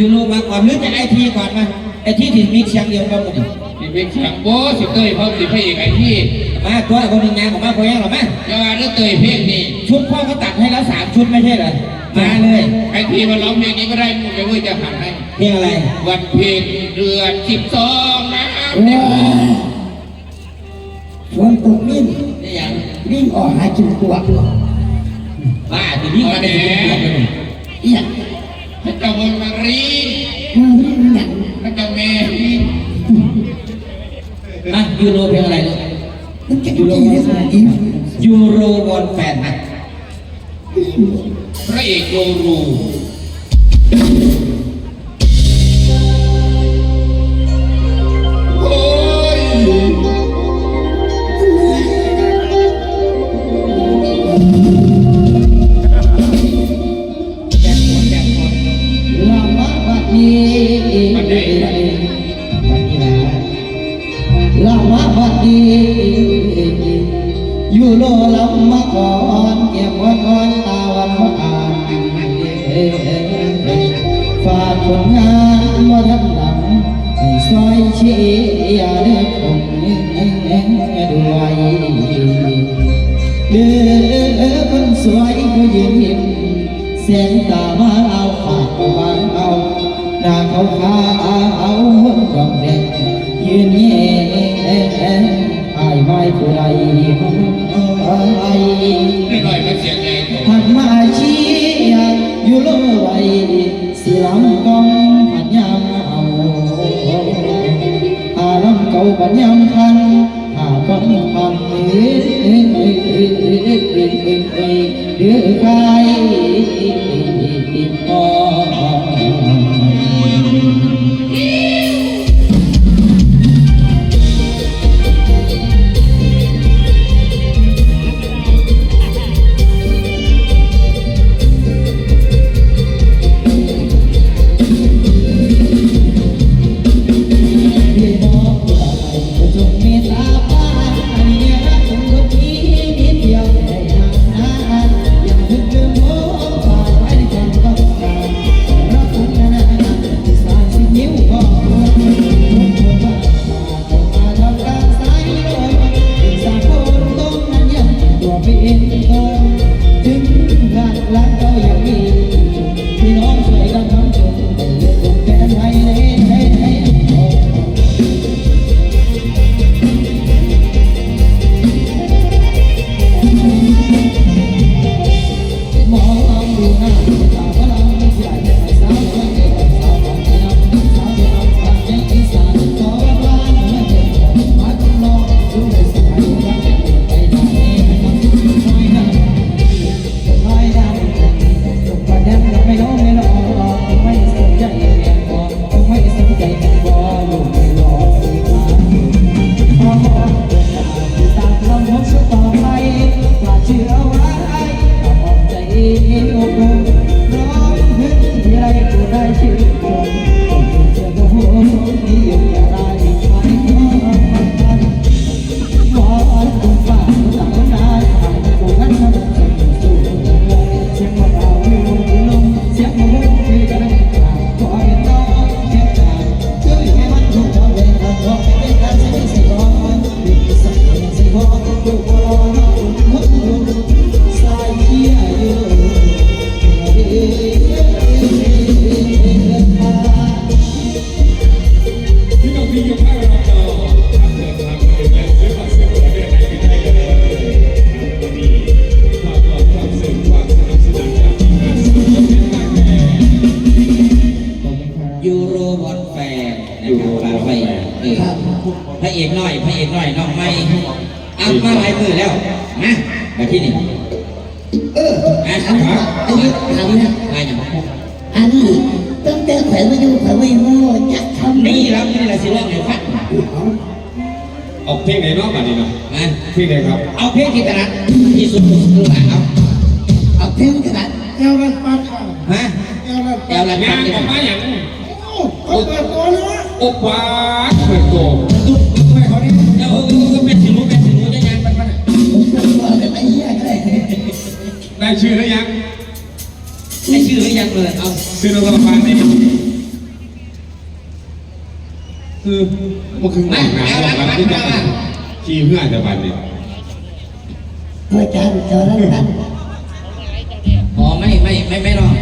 ยูโรมาก่อนหรือจะไอทีก่อนมาไอทีที่มีเสียงเดียวกันหมดนี่ที่เป็นเสียงโบ้สิเตยเพราะสิพระเอกไอ้ที่มาตัวคนหนึ่งงานของมาคนยังหรอแม่จะว่าเรื่องเตยเพลงนี่ชุดพ่อเขาตัดให้แล้วสามชุดไม่ใช่เหรอมาเลยไอ้ที่มาร้องเพลงนี้ก็ได้นู่นไปเว้ยจะหันให้เพลงอะไร วันเพ็ญเดือนสิบสองนะเออฝนตกนิ่มนี่ยังวิ่งออกหากินตัวบ้าทีนี้มาเป็นตัวเป็นอีหยัง กระวนระรีมึงที่มึงอย่แล้วกระนะยูโรเพลงอะไรลูะยูโรได้ยูโรวอนแฟนฮะพระเอกโร ผลงานมาทันหลังให้ซอยเชียร์เด้อผมด้วยเด้อคนสวยผู้ยืนยิ้มเสียงตามาเอาปากวางเอาหน้าเขาขาวเอาดอกเด็กยืนแย่อายไม่ผู้ใดไม่หน่อ tiếng ca be ม่เอามาหลายมือแล้วมามาที่นี่เอออะอันนี้อันนี้อันนี้มาอย่างอันนี้ตั้งแต่แขวนมาอยู่แขวนไม่รู้จักทำนี่เรานี่แหละสิร้องให้ฟังเเอาเพลงไหนเนาะบัดนี้เนาะนะเพลงไหนครับ เอาเพลงที่ถนัดที่สุดคือว่าเอาเอาเพ่งขนาดเอวรัดปากค่ะฮะเอวรัดแอวละงาพันนนี่ออกมาอย่างโอ้เขาเปิดตัวเลยวะอบหวานเปิดโตตุ๊ ได้ชื่อแล้วยังไอ้ชื่อหรือยังเลยเอาชื่อรัฐบาลนี่คือมันคืองานงานของรัฐที่จะขี่เพื่อนแต่บัดนี้เพื่อการเจอแล้วกันอ๋อไม่ไม่ไม่ไม่หรอก